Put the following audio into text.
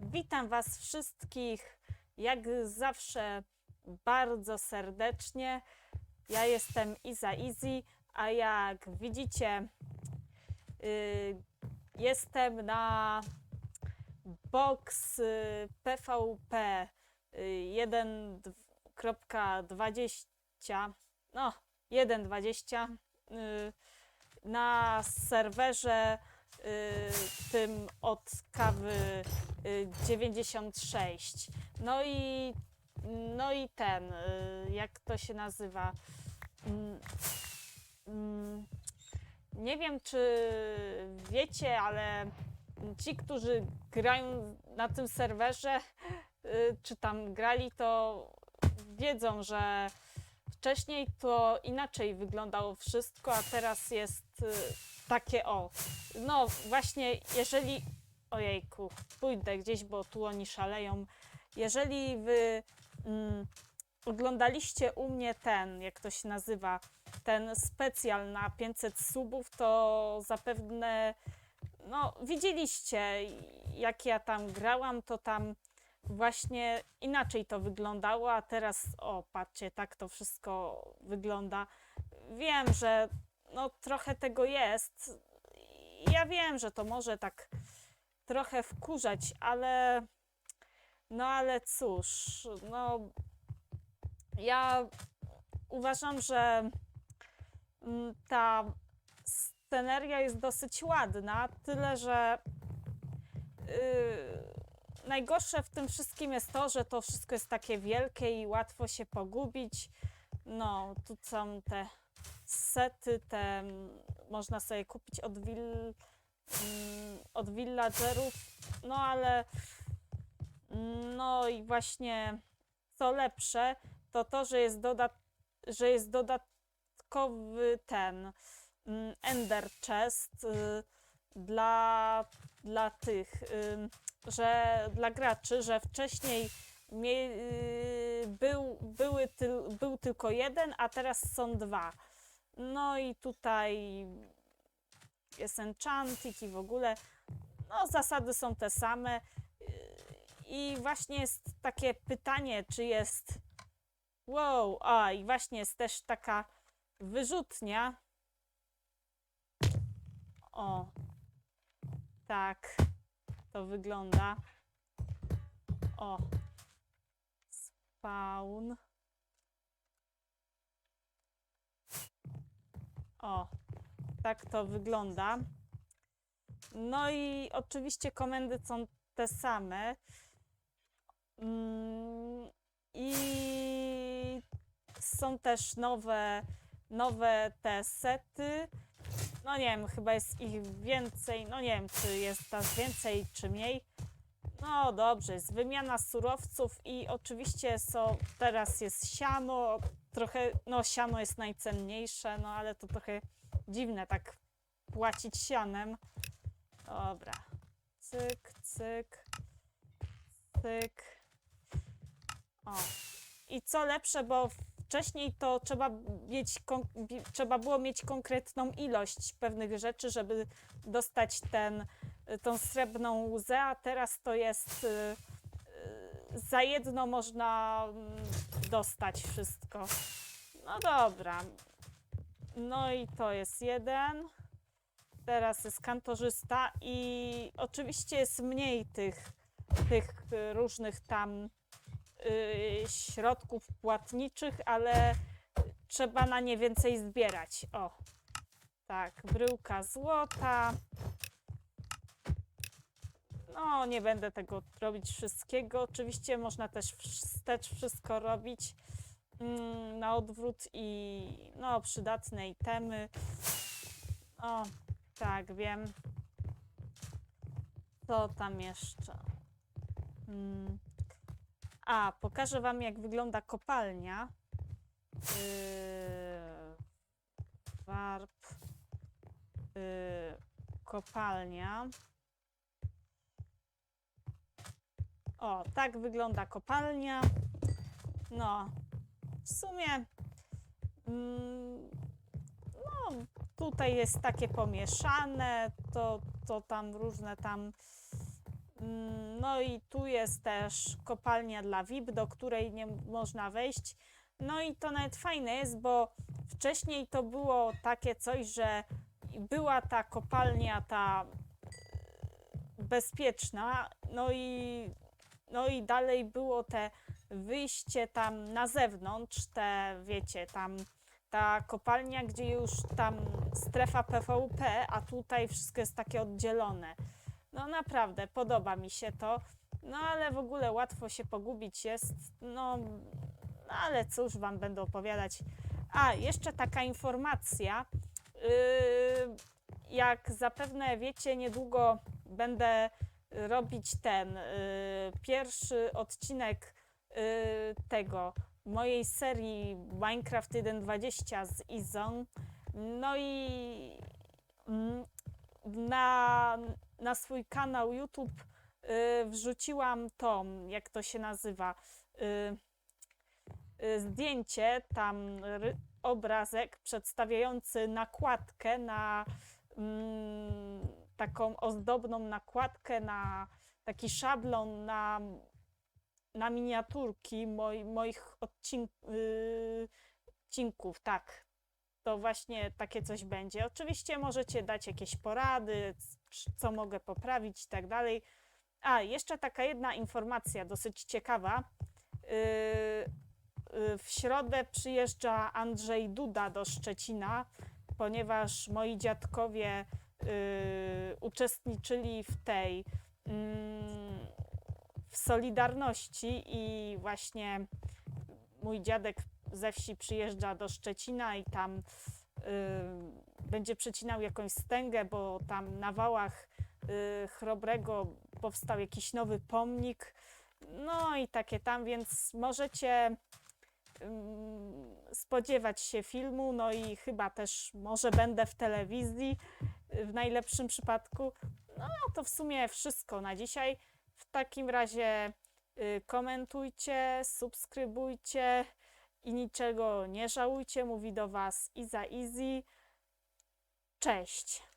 Witam Was wszystkich, jak zawsze bardzo serdecznie. Ja jestem Iza Easy, a jak widzicie, y, jestem na box y, PVP y, 1.20, no 1.20 y, na serwerze y, tym od kawy y, 96. No i no i ten, y, jak to się nazywa? Mm, mm, Nie wiem, czy wiecie, ale ci, którzy grają na tym serwerze, y, czy tam grali, to wiedzą, że wcześniej to inaczej wyglądało wszystko, a teraz jest y, takie o. No właśnie, jeżeli. Ojejku, pójdę gdzieś, bo tu oni szaleją. Jeżeli wy mm, oglądaliście u mnie ten, jak to się nazywa, ten specjal na 500 subów, to zapewne no, widzieliście, jak ja tam grałam, to tam właśnie inaczej to wyglądało, a teraz, o, patrzcie, tak to wszystko wygląda. Wiem, że no, trochę tego jest. Ja wiem, że to może tak trochę wkurzać, ale no ale cóż, no ja uważam, że mm, ta sceneria jest dosyć ładna, tyle że yy, najgorsze w tym wszystkim jest to, że to wszystko jest takie wielkie i łatwo się pogubić. No, tu są te sety, te mm, można sobie kupić od will, mm, od villagerów, no ale no i właśnie co lepsze, to to, że jest, dodat że jest dodatkowy ten mm, Ender Chest y, dla, dla tych, że dla graczy, że wcześniej mie, y, był, były był tylko jeden, a teraz są dwa. No i tutaj jest enchantik i w ogóle no zasady są te same. I właśnie jest takie pytanie, czy jest. Wow, a i właśnie jest też taka wyrzutnia. O, tak to wygląda. O, spawn. O, tak to wygląda. No i oczywiście komendy są te same. Mm, I są też nowe, nowe te sety. No nie wiem, chyba jest ich więcej. No nie wiem, czy jest nas więcej, czy mniej. No dobrze, jest wymiana surowców i oczywiście są, teraz jest siano. Trochę, no siano jest najcenniejsze, no ale to trochę dziwne tak płacić sianem. Dobra. Cyk, cyk, cyk. O. I co lepsze, bo wcześniej to trzeba, mieć trzeba było mieć konkretną ilość pewnych rzeczy, żeby dostać ten, tą srebrną łzę, a teraz to jest y, y, za jedno można mm, dostać wszystko. No dobra. No i to jest jeden. Teraz jest kantorzysta i oczywiście jest mniej tych, tych y, różnych tam środków płatniczych, ale trzeba na nie więcej zbierać. O, tak, bryłka złota. No, nie będę tego robić wszystkiego. Oczywiście można też wstecz wszystko robić mm, na odwrót i no, przydatne itemy. O, tak, wiem. Co tam jeszcze? Mm. A, pokażę Wam, jak wygląda kopalnia. Yy, warp. Yy, kopalnia. O, tak wygląda kopalnia. No, w sumie mm, tutaj jest takie pomieszane, to, to tam różne tam. Mm, No i tu jest też kopalnia dla VIP, do której nie można wejść. No i to nawet fajne jest, bo wcześniej to było takie coś, że była ta kopalnia, ta bezpieczna, no i, no i dalej było te wyjście tam na zewnątrz, te wiecie, tam ta kopalnia, gdzie już tam strefa PvP, a tutaj wszystko jest takie oddzielone. No naprawdę, podoba mi się to. No ale w ogóle łatwo się pogubić jest. No, no ale cóż wam będę opowiadać. A, jeszcze taka informacja. Yy, jak zapewne wiecie, niedługo będę robić ten yy, pierwszy odcinek yy, tego mojej serii Minecraft 1.20 z Izon. No i mm, na, na swój kanał YouTube y, wrzuciłam to, jak to się nazywa, y, y, zdjęcie, tam obrazek przedstawiający nakładkę na mm, taką ozdobną nakładkę na taki szablon na, na miniaturki moi, moich odcink, y, odcinków, tak. To właśnie takie coś będzie. Oczywiście możecie dać jakieś porady, co mogę poprawić i tak dalej. A, jeszcze taka jedna informacja dosyć ciekawa. Yy, yy, w środę przyjeżdża Andrzej Duda do Szczecina, ponieważ moi dziadkowie yy, uczestniczyli w tej mm, w Solidarności i właśnie mój dziadek ze wsi przyjeżdża do Szczecina i tam y, będzie przecinał jakąś stęgę, bo tam na wałach y, Chrobrego powstał jakiś nowy pomnik. No i takie tam, więc możecie ym, spodziewać się filmu, no i chyba też może będę w telewizji y, w najlepszym przypadku. No to w sumie wszystko na dzisiaj. W takim razie y, komentujcie, subskrybujcie i niczego nie żałujcie. Mówi do Was Iza Easy. Cześć!